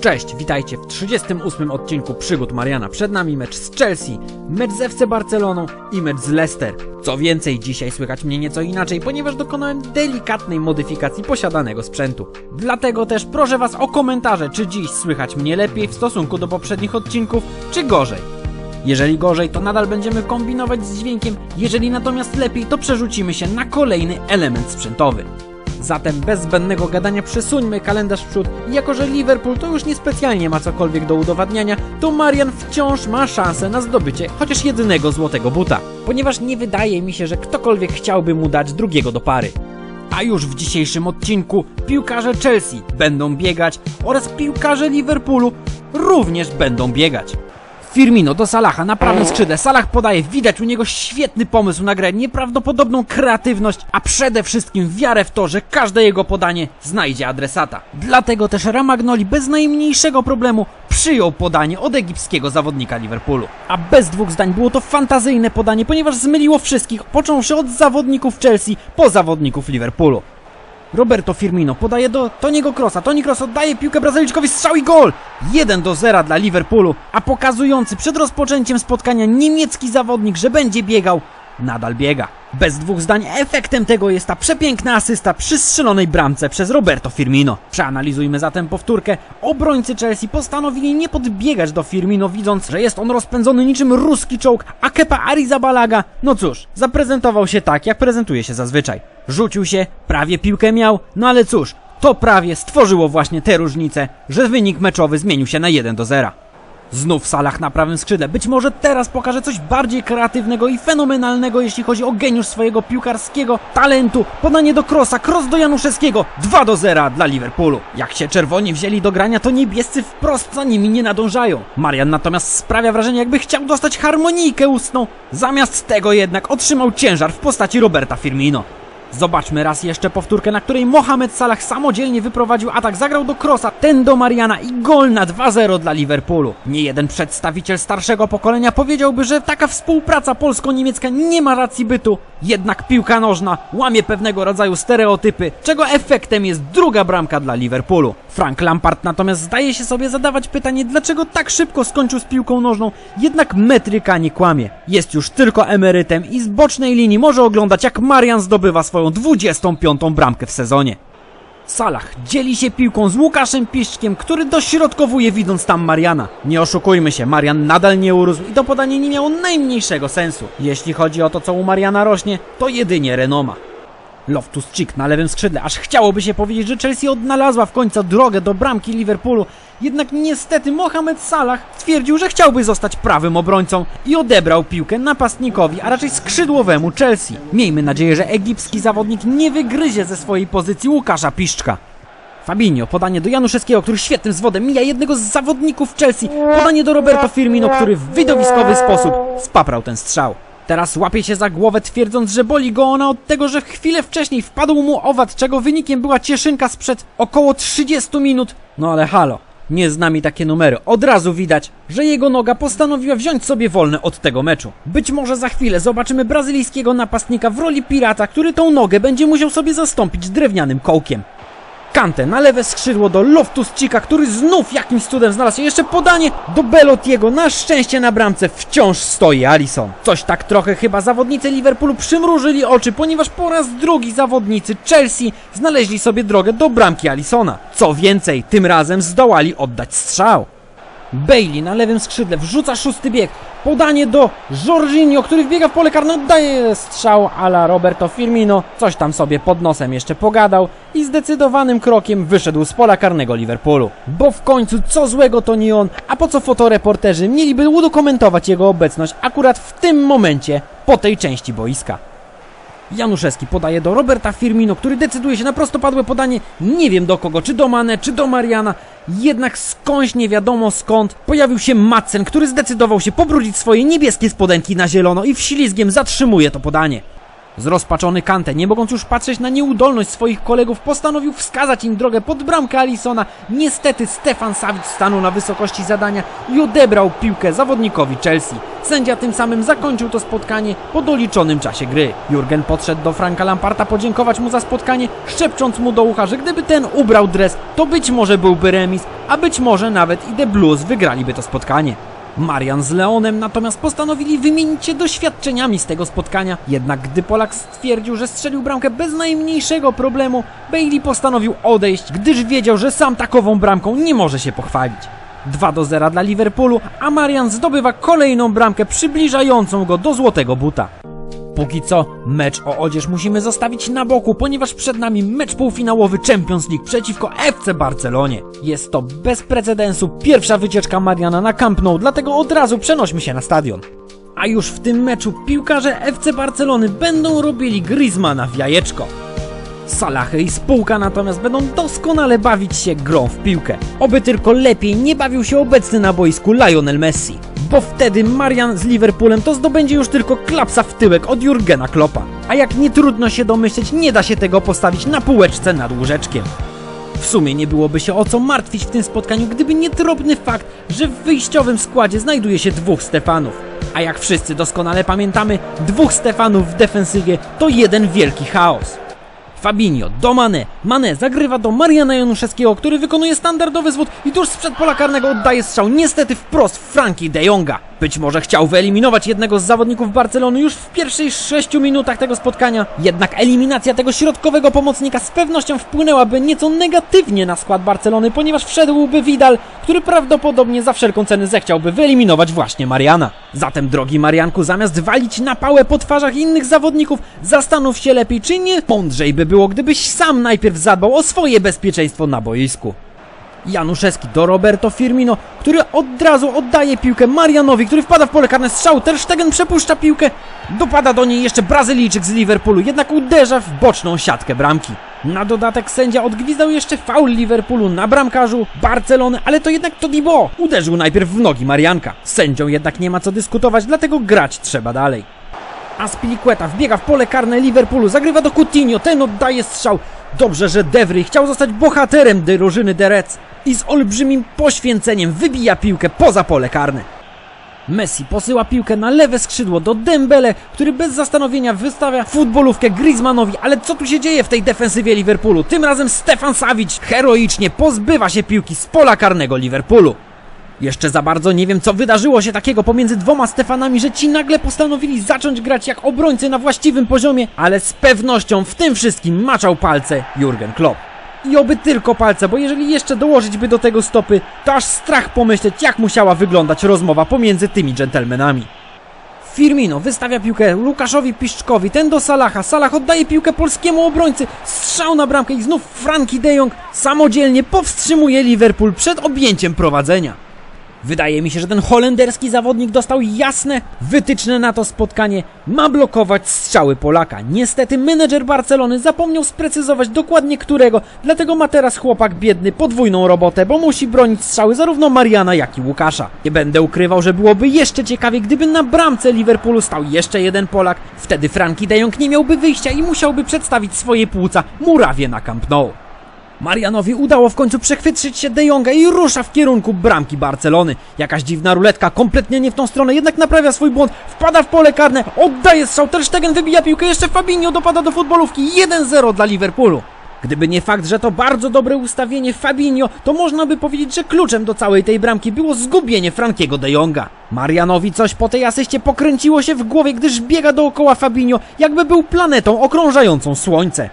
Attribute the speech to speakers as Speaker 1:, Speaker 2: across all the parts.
Speaker 1: Cześć, witajcie w 38 odcinku Przygód Mariana. Przed nami mecz z Chelsea, mecz z FC Barceloną i mecz z Leicester. Co więcej, dzisiaj słychać mnie nieco inaczej, ponieważ dokonałem delikatnej modyfikacji posiadanego sprzętu. Dlatego też proszę was o komentarze, czy dziś słychać mnie lepiej w stosunku do poprzednich odcinków, czy gorzej. Jeżeli gorzej, to nadal będziemy kombinować z dźwiękiem, jeżeli natomiast lepiej, to przerzucimy się na kolejny element sprzętowy. Zatem bez zbędnego gadania przesuńmy kalendarz w przód i jako, że Liverpool to już niespecjalnie ma cokolwiek do udowadniania, to Marian wciąż ma szansę na zdobycie chociaż jedynego złotego buta, ponieważ nie wydaje mi się, że ktokolwiek chciałby mu dać drugiego do pary. A już w dzisiejszym odcinku piłkarze Chelsea będą biegać oraz piłkarze Liverpoolu również będą biegać. Firmino do Salaha na prawym skrzydle. Salah podaje, widać u niego świetny pomysł na grę, nieprawdopodobną kreatywność, a przede wszystkim wiarę w to, że każde jego podanie znajdzie adresata. Dlatego też Ramagnoli bez najmniejszego problemu przyjął podanie od egipskiego zawodnika Liverpoolu. A bez dwóch zdań było to fantazyjne podanie, ponieważ zmyliło wszystkich, począwszy od zawodników Chelsea po zawodników Liverpoolu. Roberto Firmino podaje do Toniego Krosa. Toni Kroos oddaje piłkę Brazylijczykowi, strzał i gol! 1 do 0 dla Liverpoolu, a pokazujący przed rozpoczęciem spotkania niemiecki zawodnik, że będzie biegał, nadal biega. Bez dwóch zdań efektem tego jest ta przepiękna asysta przy strzelonej bramce przez Roberto Firmino. Przeanalizujmy zatem powtórkę. Obrońcy Chelsea postanowili nie podbiegać do Firmino, widząc, że jest on rozpędzony niczym ruski czołg, a Kepa Arrizabalaga, no cóż, zaprezentował się tak, jak prezentuje się zazwyczaj. Rzucił się, prawie piłkę miał, no ale cóż, to prawie stworzyło właśnie tę różnicę, że wynik meczowy zmienił się na 1 do 0. Znów Salah na prawym skrzydle. Być może teraz pokaże coś bardziej kreatywnego i fenomenalnego, jeśli chodzi o geniusz swojego piłkarskiego talentu. Podanie do Krosa, Kroos do Januszewskiego. 2 do 0 dla Liverpoolu. Jak się czerwoni wzięli do grania, to niebiescy wprost za nimi nie nadążają. Marian natomiast sprawia wrażenie, jakby chciał dostać harmonijkę ustną. Zamiast tego jednak otrzymał ciężar w postaci Roberta Firmino. Zobaczmy raz jeszcze powtórkę, na której Mohamed Salah samodzielnie wyprowadził atak, zagrał do Krosa, ten do Mariana i gol na 2-0 dla Liverpoolu. Nie jeden przedstawiciel starszego pokolenia powiedziałby, że taka współpraca polsko-niemiecka nie ma racji bytu. Jednak piłka nożna łamie pewnego rodzaju stereotypy, czego efektem jest druga bramka dla Liverpoolu. Frank Lampard natomiast zdaje się sobie zadawać pytanie, dlaczego tak szybko skończył z piłką nożną, jednak metryka nie kłamie. Jest już tylko emerytem i z bocznej linii może oglądać jak Marian zdobywa swoją 25. bramkę w sezonie. Salah dzieli się piłką z Łukaszem Piszczkiem, który dośrodkowuje widząc tam Mariana. Nie oszukujmy się, Marian nadal nie urósł i to podanie nie miało najmniejszego sensu. Jeśli chodzi o to, co u Mariana rośnie, to jedynie renoma. Loftus-Cheek na lewym skrzydle, aż chciałoby się powiedzieć, że Chelsea odnalazła w końcu drogę do bramki Liverpoolu, jednak niestety Mohamed Salah stwierdził, że chciałby zostać prawym obrońcą i odebrał piłkę napastnikowi, a raczej skrzydłowemu Chelsea. Miejmy nadzieję, że egipski zawodnik nie wygryzie ze swojej pozycji Łukasza Piszczka. Fabinho, podanie do Januszewskiego, który świetnym zwodem mija jednego z zawodników Chelsea. Podanie do Roberto Firmino, który w widowiskowy sposób spaprał ten strzał. Teraz łapie się za głowę twierdząc, że boli go ona od tego, że chwilę wcześniej wpadł mu owad, czego wynikiem była cieszynka sprzed około 30 minut. No ale halo, nie z nami takie numery. Od razu widać, że jego noga postanowiła wziąć sobie wolne od tego meczu. Być może za chwilę zobaczymy brazylijskiego napastnika w roli pirata, który tą nogę będzie musiał sobie zastąpić drewnianym kołkiem. Kante na lewe skrzydło do Loftus-Cheeka, który znów jakimś cudem znalazł się. Jeszcze podanie do Belotiego. Na szczęście na bramce wciąż stoi Alisson. Coś tak trochę chyba zawodnicy Liverpoolu przymrużyli oczy, ponieważ po raz drugi zawodnicy Chelsea znaleźli sobie drogę do bramki Alissona. Co więcej, tym razem zdołali oddać strzał. Bailey na lewym skrzydle wrzuca szósty bieg. Podanie do Jorginho, który wbiega w pole karne, oddaje strzał ala Roberto Firmino. Coś tam sobie pod nosem jeszcze pogadał i zdecydowanym krokiem wyszedł z pola karnego Liverpoolu. Bo w końcu co złego to nie on, a po co fotoreporterzy mieliby udokumentować jego obecność akurat w tym momencie po tej części boiska. Januszewski podaje do Roberta Firmino, który decyduje się na prostopadłe podanie. Nie wiem do kogo, czy do Mane, czy do Mariana. Jednak skądś nie wiadomo skąd pojawił się Madsen, który zdecydował się pobrudzić swoje niebieskie spodenki na zielono i wślizgiem zatrzymuje to podanie. Zrozpaczony Kante, nie mogąc już patrzeć na nieudolność swoich kolegów, postanowił wskazać im drogę pod bramkę Alisona. Niestety Stefan Savic stanął na wysokości zadania i odebrał piłkę zawodnikowi Chelsea. Sędzia tym samym zakończył to spotkanie po doliczonym czasie gry. Jurgen podszedł do Franka Lamparta podziękować mu za spotkanie, szepcząc mu do ucha, że gdyby ten ubrał dres, to być może byłby remis, a być może nawet i The Blues wygraliby to spotkanie. Marian z Leonem natomiast postanowili wymienić się doświadczeniami z tego spotkania. Jednak gdy Polak stwierdził, że strzelił bramkę bez najmniejszego problemu, Bailey postanowił odejść, gdyż wiedział, że sam takową bramką nie może się pochwalić. 2 do 0 dla Liverpoolu, a Marian zdobywa kolejną bramkę przybliżającą go do złotego buta. Póki co, mecz o odzież musimy zostawić na boku, ponieważ przed nami mecz półfinałowy Champions League przeciwko FC Barcelonie. Jest to bez precedensu pierwsza wycieczka Mariana na Camp Nou, dlatego od razu przenośmy się na stadion. A już w tym meczu piłkarze FC Barcelony będą robili Griezmana w jajeczko. Salachy i spółka natomiast będą doskonale bawić się grą w piłkę. Oby tylko lepiej nie bawił się obecny na boisku Lionel Messi. Bo wtedy Marian z Liverpoolem to zdobędzie już tylko klapsa w tyłek od Jurgena Kloppa. A jak nie trudno się domyśleć, nie da się tego postawić na półeczce nad łóżeczkiem. W sumie nie byłoby się o co martwić w tym spotkaniu, gdyby nie drobny fakt, że w wyjściowym składzie znajduje się dwóch Stefanów. A jak wszyscy doskonale pamiętamy, dwóch Stefanów w defensywie to jeden wielki chaos. Fabinho do Mane. Mane zagrywa do Mariana Januszewskiego, który wykonuje standardowy zwód i tuż sprzed pola karnego oddaje strzał niestety wprost Franki de Jonga. Być może chciał wyeliminować jednego z zawodników Barcelony już w pierwszych sześciu minutach tego spotkania, jednak eliminacja tego środkowego pomocnika z pewnością wpłynęłaby nieco negatywnie na skład Barcelony, ponieważ wszedłby Vidal, który prawdopodobnie za wszelką cenę zechciałby wyeliminować właśnie Mariana. Zatem drogi Marianku, zamiast walić na pałę po twarzach innych zawodników, zastanów się lepiej, czy nie mądrzej by było, gdybyś sam najpierw zadbał o swoje bezpieczeństwo na boisku. Januszewski do Roberto Firmino, który od razu oddaje piłkę Marianowi, który wpada w pole karne strzał. Ter Stegen przepuszcza piłkę. Dopada do niej jeszcze Brazylijczyk z Liverpoolu, jednak uderza w boczną siatkę bramki. Na dodatek sędzia odgwizdał jeszcze faul Liverpoolu na bramkarzu Barcelony, ale to jednak Todibo uderzył najpierw w nogi Marianka. Sędzią jednak nie ma co dyskutować, dlatego grać trzeba dalej. Aspilicueta wbiega w pole karne Liverpoolu, zagrywa do Coutinho, ten oddaje strzał. Dobrze, że Devry chciał zostać bohaterem drużyny Reds i z olbrzymim poświęceniem wybija piłkę poza pole karne. Messi posyła piłkę na lewe skrzydło do Dembele, który bez zastanowienia wystawia futbolówkę Griezmannowi, ale co tu się dzieje w tej defensywie Liverpoolu? Tym razem Stefan Savic heroicznie pozbywa się piłki z pola karnego Liverpoolu. Jeszcze za bardzo nie wiem, co wydarzyło się takiego pomiędzy dwoma Stefanami, że ci nagle postanowili zacząć grać jak obrońcy na właściwym poziomie, ale z pewnością w tym wszystkim maczał palce Jurgen Klopp. I oby tylko palce, bo jeżeli jeszcze dołożyć by do tego stopy, to aż strach pomyśleć, jak musiała wyglądać rozmowa pomiędzy tymi dżentelmenami. Firmino wystawia piłkę Łukaszowi Piszczkowi, ten do Salaha. Salah oddaje piłkę polskiemu obrońcy. Strzał na bramkę i znów Frankie de Jong samodzielnie powstrzymuje Liverpool przed objęciem prowadzenia. Wydaje mi się, że ten holenderski zawodnik dostał jasne wytyczne na to spotkanie. Ma blokować strzały Polaka. Niestety menedżer Barcelony zapomniał sprecyzować dokładnie którego, dlatego ma teraz chłopak biedny podwójną robotę, bo musi bronić strzały zarówno Mariana, jak i Łukasza. Nie będę ukrywał, że byłoby jeszcze ciekawie, gdyby na bramce Liverpoolu stał jeszcze jeden Polak. Wtedy Frankie de Jong nie miałby wyjścia i musiałby przedstawić swoje płuca murawie na Camp Nou. Marianowi udało w końcu przechwytrzyć się De Jonga i rusza w kierunku bramki Barcelony. Jakaś dziwna ruletka, kompletnie nie w tą stronę, jednak naprawia swój błąd, wpada w pole karne, oddaje strzał, Ter Stegen wybija piłkę, jeszcze Fabinho dopada do futbolówki, 1-0 dla Liverpoolu. Gdyby nie fakt, że to bardzo dobre ustawienie Fabinho, to można by powiedzieć, że kluczem do całej tej bramki było zgubienie Frankiego de Jonga. Marianowi coś po tej asyście pokręciło się w głowie, gdyż biega dookoła Fabinho, jakby był planetą okrążającą Słońce.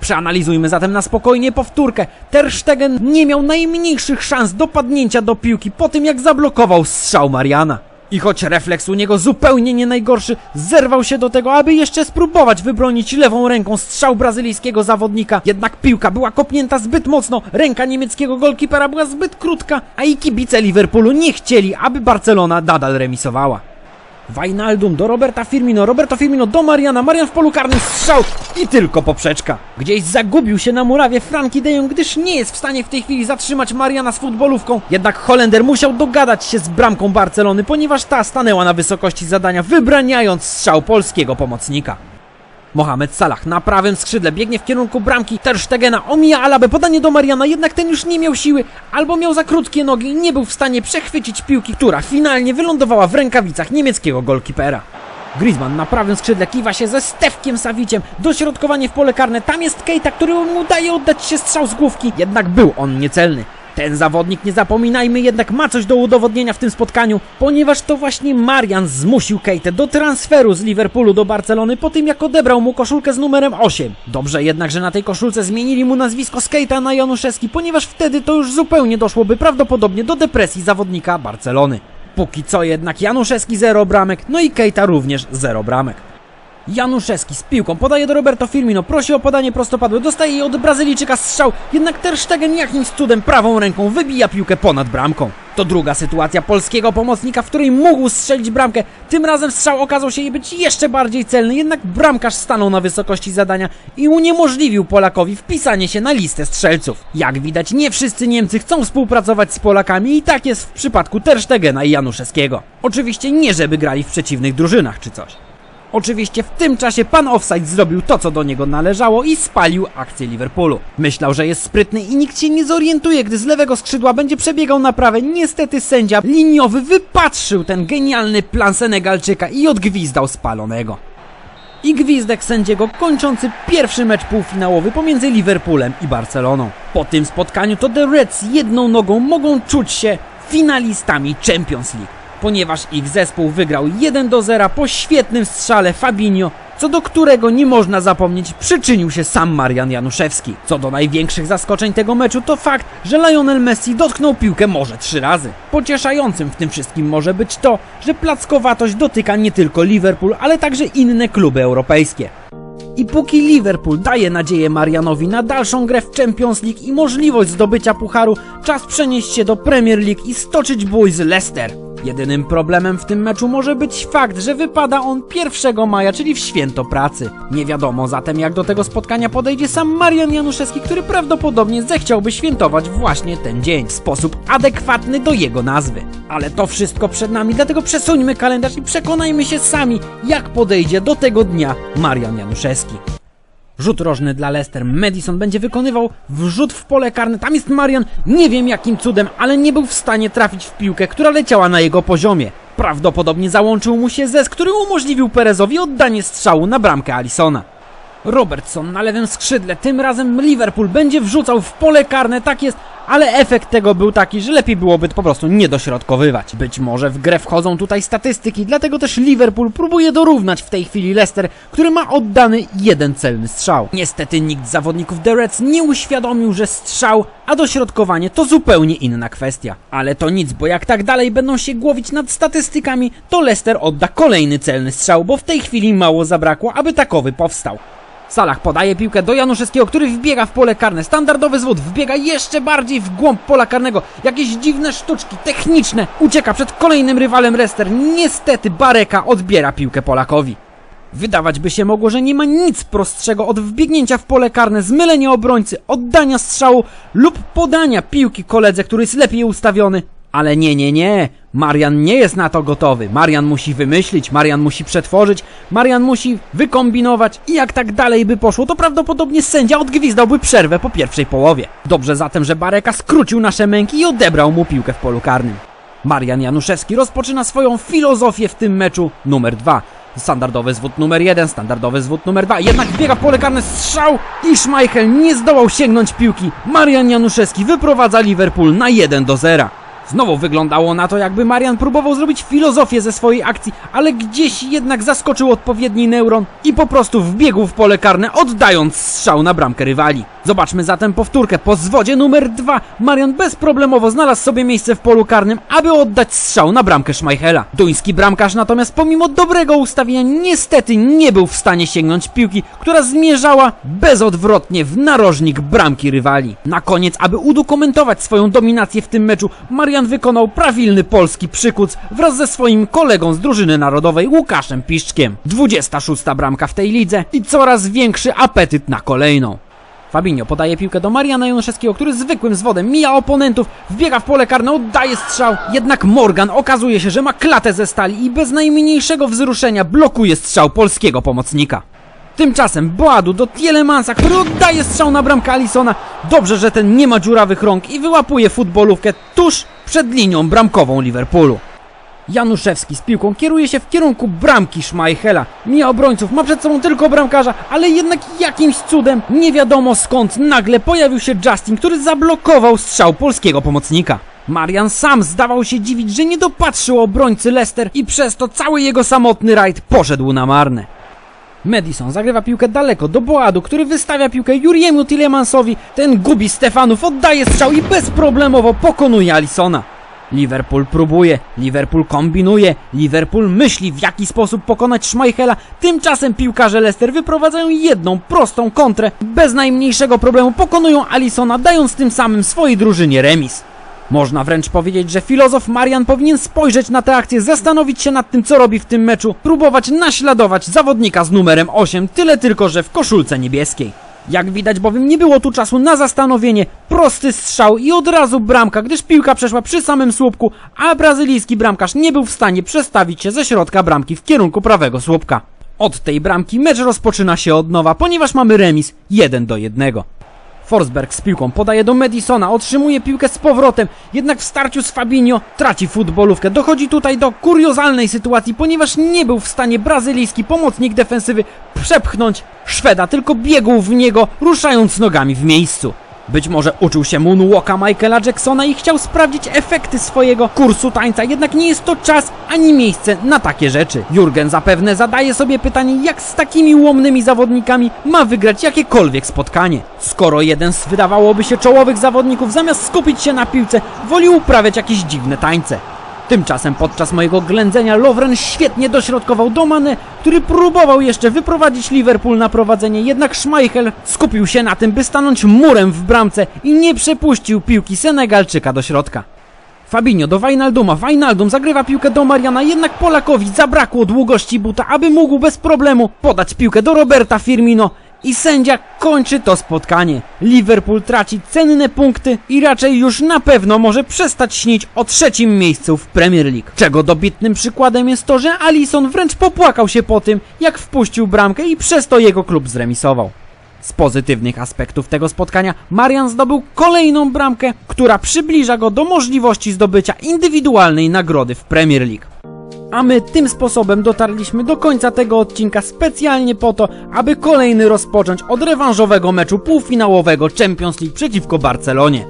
Speaker 1: Przeanalizujmy zatem na spokojnie powtórkę. Ter Stegen nie miał najmniejszych szans dopadnięcia do piłki po tym, jak zablokował strzał Mariana. I choć refleks u niego zupełnie nie najgorszy, zerwał się do tego, aby jeszcze spróbować wybronić lewą ręką strzał brazylijskiego zawodnika. Jednak piłka była kopnięta zbyt mocno, ręka niemieckiego golkipera była zbyt krótka, a i kibice Liverpoolu nie chcieli, aby Barcelona nadal remisowała. Wijnaldum do Roberta Firmino, Roberto Firmino do Mariana, Marian w polu karnym, strzał i tylko poprzeczka. Gdzieś zagubił się na murawie Frankie de Jong, gdyż nie jest w stanie w tej chwili zatrzymać Mariana z futbolówką. Jednak Holender musiał dogadać się z bramką Barcelony, ponieważ ta stanęła na wysokości zadania, wybraniając strzał polskiego pomocnika. Mohamed Salah na prawym skrzydle biegnie w kierunku bramki Ter Stegena, omija Alabę, podanie do Mariana, jednak ten już nie miał siły, albo miał za krótkie nogi i nie był w stanie przechwycić piłki, która finalnie wylądowała w rękawicach niemieckiego golkipera. Griezmann na prawym skrzydle kiwa się ze Stefkiem Saviciem. Dośrodkowanie w pole karne. Tam jest Keita, który mu daje oddać się strzał z główki. Jednak był on niecelny. Ten zawodnik, nie zapominajmy, jednak ma coś do udowodnienia w tym spotkaniu, ponieważ to właśnie Marian zmusił Keitę do transferu z Liverpoolu do Barcelony po tym, jak odebrał mu koszulkę z numerem 8. Dobrze jednak, że na tej koszulce zmienili mu nazwisko z na Januszewski, ponieważ wtedy to już zupełnie doszłoby prawdopodobnie do depresji zawodnika Barcelony. Póki co jednak Januszewski 0 bramek, no i Keita również 0 bramek. Januszewski z piłką podaje do Roberto Firmino, prosi o podanie prostopadłe, dostaje jej od Brazylijczyka strzał, jednak Ter Stegen jakimś cudem prawą ręką wybija piłkę ponad bramką. To druga sytuacja polskiego pomocnika, w której mógł strzelić bramkę. Tym razem strzał okazał się jej być jeszcze bardziej celny, jednak bramkarz stanął na wysokości zadania i uniemożliwił Polakowi wpisanie się na listę strzelców. Jak widać, nie wszyscy Niemcy chcą współpracować z Polakami i tak jest w przypadku Ter Stegena i Januszewskiego. Oczywiście nie żeby grali w przeciwnych drużynach czy coś. Oczywiście w tym czasie pan Offside zrobił to, co do niego należało i spalił akcję Liverpoolu. Myślał, że jest sprytny i nikt się nie zorientuje, gdy z lewego skrzydła będzie przebiegał na prawe. Niestety sędzia liniowy wypatrzył ten genialny plan Senegalczyka i odgwizdał spalonego. I gwizdek sędziego kończący pierwszy mecz półfinałowy pomiędzy Liverpoolem i Barceloną. Po tym spotkaniu to The Reds jedną nogą mogą czuć się finalistami Champions League ponieważ ich zespół wygrał 1 do 0 po świetnym strzale Fabinho, co do którego nie można zapomnieć przyczynił się sam Marian Januszewski. Co do największych zaskoczeń tego meczu to fakt, że Lionel Messi dotknął piłkę może trzy razy. Pocieszającym w tym wszystkim może być to, że plackowatość dotyka nie tylko Liverpool, ale także inne kluby europejskie. I póki Liverpool daje nadzieję Marianowi na dalszą grę w Champions League i możliwość zdobycia pucharu, czas przenieść się do Premier League i stoczyć bój z Leicester. Jedynym problemem w tym meczu może być fakt, że wypada on 1 maja, czyli w święto pracy. Nie wiadomo zatem jak do tego spotkania podejdzie sam Marian Januszewski, który prawdopodobnie zechciałby świętować właśnie ten dzień w sposób adekwatny do jego nazwy. Ale to wszystko przed nami, dlatego przesuńmy kalendarz i przekonajmy się sami, jak podejdzie do tego dnia Marian Januszewski. Rzut rożny dla Leicester. Madison będzie wykonywał wrzut w pole karne. Tam jest Marian. Nie wiem jakim cudem, ale nie był w stanie trafić w piłkę, która leciała na jego poziomie. Prawdopodobnie załączył mu się zes, który umożliwił Perezowi oddanie strzału na bramkę Alisona. Robertson na lewym skrzydle. Tym razem Liverpool będzie wrzucał w pole karne, tak jest, ale efekt tego był taki, że lepiej byłoby po prostu nie dośrodkowywać. Być może w grę wchodzą tutaj statystyki, dlatego też Liverpool próbuje dorównać w tej chwili Leicester, który ma oddany jeden celny strzał. Niestety nikt z zawodników The Reds nie uświadomił, że strzał, a dośrodkowanie to zupełnie inna kwestia. Ale to nic, bo jak tak dalej będą się głowić nad statystykami, to Leicester odda kolejny celny strzał, bo w tej chwili mało zabrakło, aby takowy powstał. Salah podaje piłkę do Januszewskiego, który wbiega w pole karne. Standardowy zwód wbiega jeszcze bardziej w głąb pola karnego. Jakieś dziwne sztuczki techniczne. Ucieka przed kolejnym rywalem Leicester. Niestety Bareka odbiera piłkę Polakowi. Wydawać by się mogło, że nie ma nic prostszego od wbiegnięcia w pole karne, zmylenia obrońcy, oddania strzału lub podania piłki koledze, który jest lepiej ustawiony. Ale nie, nie, nie. Marian nie jest na to gotowy. Marian musi wymyślić, Marian musi przetworzyć, Marian musi wykombinować i jak tak dalej by poszło, to prawdopodobnie sędzia odgwizdałby przerwę po pierwszej połowie. Dobrze zatem, że Bareka skrócił nasze męki i odebrał mu piłkę w polu karnym. Marian Januszewski rozpoczyna swoją filozofię w tym meczu numer dwa. Standardowy zwód numer jeden, standardowy zwód numer dwa. Jednak biega pole karne strzał i Schmeichel nie zdołał sięgnąć piłki. Marian Januszewski wyprowadza Liverpool na 1 do 0. Znowu wyglądało na to, jakby Marian próbował zrobić filozofię ze swojej akcji, ale gdzieś jednak zaskoczył odpowiedni neuron i po prostu wbiegł w pole karne, oddając strzał na bramkę rywali. Zobaczmy zatem powtórkę. Po zwodzie numer dwa Marian bezproblemowo znalazł sobie miejsce w polu karnym, aby oddać strzał na bramkę Schmeichela. Duński bramkarz natomiast pomimo dobrego ustawienia niestety nie był w stanie sięgnąć piłki, która zmierzała bezodwrotnie w narożnik bramki rywali. Na koniec, aby udokumentować swoją dominację w tym meczu, Marian wykonał prawilny polski przykuc wraz ze swoim kolegą z drużyny narodowej Łukaszem Piszczkiem. 26 bramka w tej lidze i coraz większy apetyt na kolejną. Fabinho podaje piłkę do Mariana Januszewskiego, który zwykłym zwodem mija oponentów, wbiega w pole karne, oddaje strzał. Jednak Morgan okazuje się, że ma klatę ze stali i bez najmniejszego wzruszenia blokuje strzał polskiego pomocnika. Tymczasem Boadu do Tielemansa, który oddaje strzał na bramkę Alisona. Dobrze, że ten nie ma dziurawych rąk i wyłapuje futbolówkę tuż przed linią bramkową Liverpoolu. Januszewski z piłką kieruje się w kierunku bramki Schmeichela. Mija obrońców, ma przed sobą tylko bramkarza, ale jednak jakimś cudem, nie wiadomo skąd, nagle pojawił się Justin, który zablokował strzał polskiego pomocnika. Marian sam zdawał się dziwić, że nie dopatrzył obrońcy Leicester i przez to cały jego samotny rajd poszedł na marne. Madison zagrywa piłkę daleko do Boadu, który wystawia piłkę Juriemu Tillemansowi. Ten gubi Stefanów, oddaje strzał i bezproblemowo pokonuje Alisona. Liverpool próbuje, Liverpool kombinuje, Liverpool myśli w jaki sposób pokonać Schmeichela. Tymczasem piłkarze Leicester wyprowadzają jedną prostą kontrę. Bez najmniejszego problemu pokonują Alisona, dając tym samym swojej drużynie remis. Można wręcz powiedzieć, że filozof Marian powinien spojrzeć na tę akcję, zastanowić się nad tym, co robi w tym meczu, próbować naśladować zawodnika z numerem 8, tyle tylko, że w koszulce niebieskiej. Jak widać bowiem nie było tu czasu na zastanowienie, prosty strzał i od razu bramka, gdyż piłka przeszła przy samym słupku, a brazylijski bramkarz nie był w stanie przestawić się ze środka bramki w kierunku prawego słupka. Od tej bramki mecz rozpoczyna się od nowa, ponieważ mamy remis 1 do 1. Forsberg z piłką podaje do Madisona, otrzymuje piłkę z powrotem, jednak w starciu z Fabinho traci futbolówkę. Dochodzi tutaj do kuriozalnej sytuacji, ponieważ nie był w stanie brazylijski pomocnik defensywy przepchnąć Szweda, tylko biegł w niego, ruszając nogami w miejscu. Być może uczył się moonwalka Michaela Jacksona i chciał sprawdzić efekty swojego kursu tańca, jednak nie jest to czas ani miejsce na takie rzeczy. Jurgen zapewne zadaje sobie pytanie, jak z takimi łomnymi zawodnikami ma wygrać jakiekolwiek spotkanie. Skoro jeden z wydawałoby się czołowych zawodników zamiast skupić się na piłce, woli uprawiać jakieś dziwne tańce. Tymczasem podczas mojego ględzenia Lovren świetnie dośrodkował do Mane, który próbował jeszcze wyprowadzić Liverpool na prowadzenie, jednak Schmeichel skupił się na tym, by stanąć murem w bramce i nie przepuścił piłki Senegalczyka do środka. Fabinho do Wijnalduma, Wijnaldum zagrywa piłkę do Mariana, jednak Polakowi zabrakło długości buta, aby mógł bez problemu podać piłkę do Roberta Firmino i sędzia kończy to spotkanie. Liverpool traci cenne punkty i raczej już na pewno może przestać śnić o trzecim miejscu w Premier League. Czego dobitnym przykładem jest to, że Alisson wręcz popłakał się po tym, jak wpuścił bramkę i przez to jego klub zremisował. Z pozytywnych aspektów tego spotkania Marian zdobył kolejną bramkę, która przybliża go do możliwości zdobycia indywidualnej nagrody w Premier League. A my tym sposobem dotarliśmy do końca tego odcinka specjalnie po to, aby kolejny rozpocząć od rewanżowego meczu półfinałowego Champions League przeciwko Barcelonie.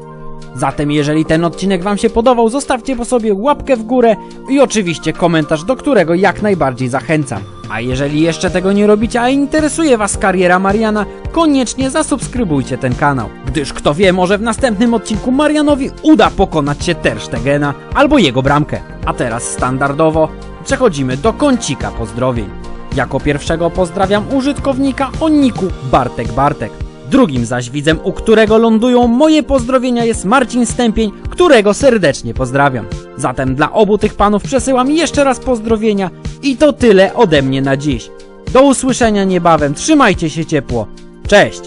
Speaker 1: Zatem jeżeli ten odcinek Wam się podobał, zostawcie po sobie łapkę w górę i oczywiście komentarz, do którego jak najbardziej zachęcam. A jeżeli jeszcze tego nie robicie, a interesuje Was kariera Mariana, koniecznie zasubskrybujcie ten kanał. Gdyż kto wie, może w następnym odcinku Marianowi uda pokonać się Ter Stegena albo jego bramkę. A teraz standardowo przechodzimy do kącika pozdrowień. Jako pierwszego pozdrawiam użytkownika o niku Bartek Bartek. Drugim zaś widzem, u którego lądują moje pozdrowienia jest Marcin Stępień, którego serdecznie pozdrawiam. Zatem dla obu tych panów przesyłam jeszcze raz pozdrowienia i to tyle ode mnie na dziś. Do usłyszenia niebawem, trzymajcie się ciepło. Cześć!